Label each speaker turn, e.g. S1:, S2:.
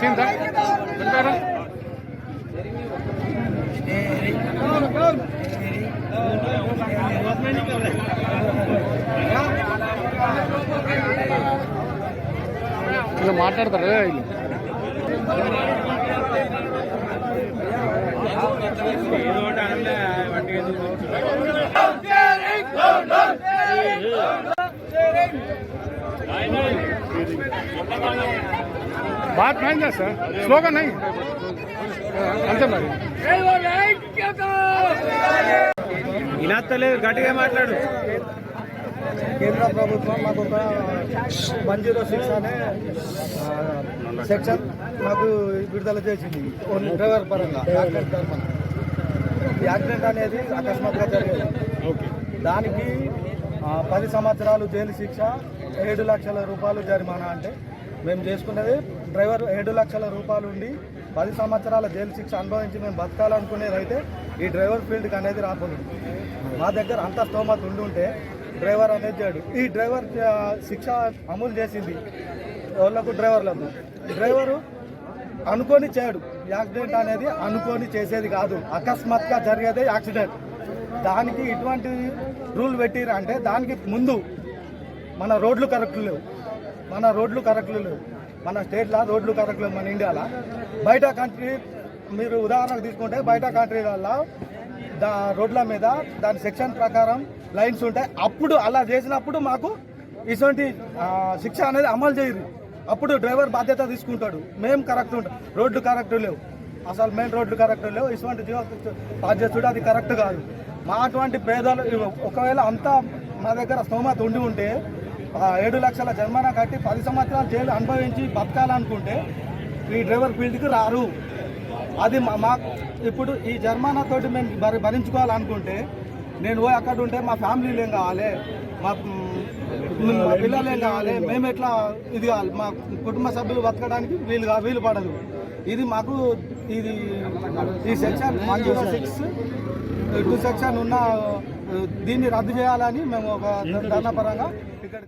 S1: చింత ఇలా మాట్లాడతారు వీళ్ళు बात नहीं ना सर स्लोगन नहीं అంతే మరి
S2: వినత్తలేదు గట్టిగా మాట్లాడు
S3: కేంద్ర ప్రభుత్వం మాకు ఒక వన్ జీరో సిక్స్ అనే సెక్షన్ మాకు విడుదల చేసింది. డ్రైవర్ పరంగా యాక్సిడెంట్ ఈ యాక్సిడెంట్ అనేది అకస్మాత్తుగా జరిగేది. దానికి పది సంవత్సరాలు జైలు శిక్ష ఏడు లక్షల రూపాయలు జరిమానా అంటే మేము చేసుకున్నది డ్రైవర్ ఏడు లక్షల రూపాయలు ఉండి పది సంవత్సరాల జైలు శిక్ష అనుభవించి మేము బతకాలనుకునేది అయితే ఈ డ్రైవర్ ఫీల్డ్కి అనేది రాకూడదు మా దగ్గర అంత స్తోమత ఉండి ఉంటే డ్రైవర్ అనేది చేయడు. ఈ డ్రైవర్ శిక్ష అమలు చేసింది వాళ్ళకు డ్రైవర్లకు. డ్రైవరు అనుకొని చేయడు. యాక్సిడెంట్ అనేది అనుకొని చేసేది కాదు. అకస్మాత్తుగా జరిగేదే యాక్సిడెంట్. దానికి ఇటువంటి రూల్ పెట్టిరు అంటే దానికి ముందు మన రోడ్లు కరెక్ట్ లేవు. మన రోడ్లు కరెక్ట్ లేవు. మన స్టేట్లో రోడ్లు కరెక్ట్ లేవు మన ఇండియాలో. బయట కంట్రీ మీరు ఉదాహరణకు తీసుకుంటే బయట కంట్రీలలో దా రోడ్ల మీద దాని సెక్షన్ ప్రకారం లైన్స్ ఉంటాయి. అప్పుడు అలా చేసినప్పుడు మాకు ఇటువంటి శిక్ష అనేది అమలు చేయరు. అప్పుడు డ్రైవర్ బాధ్యత తీసుకుంటాడు. మేము కరెక్ట్ ఉంటాం. రోడ్లు కరెక్ట్ లేవు. అసలు మెయిన్ రోడ్లు కరెక్ట్ లేవు. ఇటువంటి జీవ బాధ్యత అది కరెక్ట్ కాదు. మా అటువంటి పేదలు ఒకవేళ అంతా మా దగ్గర స్తోమత ఉండి ఉంటే ఏడు లక్షల జరిమానా కట్టి పది సంవత్సరాలు జైలు అనుభవించి బతకాలనుకుంటే ఈ డ్రైవర్ ఫీల్డ్కి రారు. అది మా ఇప్పుడు ఈ జరిమానాతోటి మేము భరించుకోవాలనుకుంటే నేను పోయి అక్కడ ఉంటే మా ఫ్యామిలీలు ఏం కావాలి? మా మా పిల్లలు ఏం కావాలి? మేము ఎట్లా ఇది కావాలి? మా కుటుంబ సభ్యులు బతకడానికి వీలు వీలు పడదు. ఇది మాకు ఇది ఈ section one zero six two section ఉన్న దీన్ని రద్దు చేయాలని మేము ఒక ధర్నాపరంగా ఇక్కడ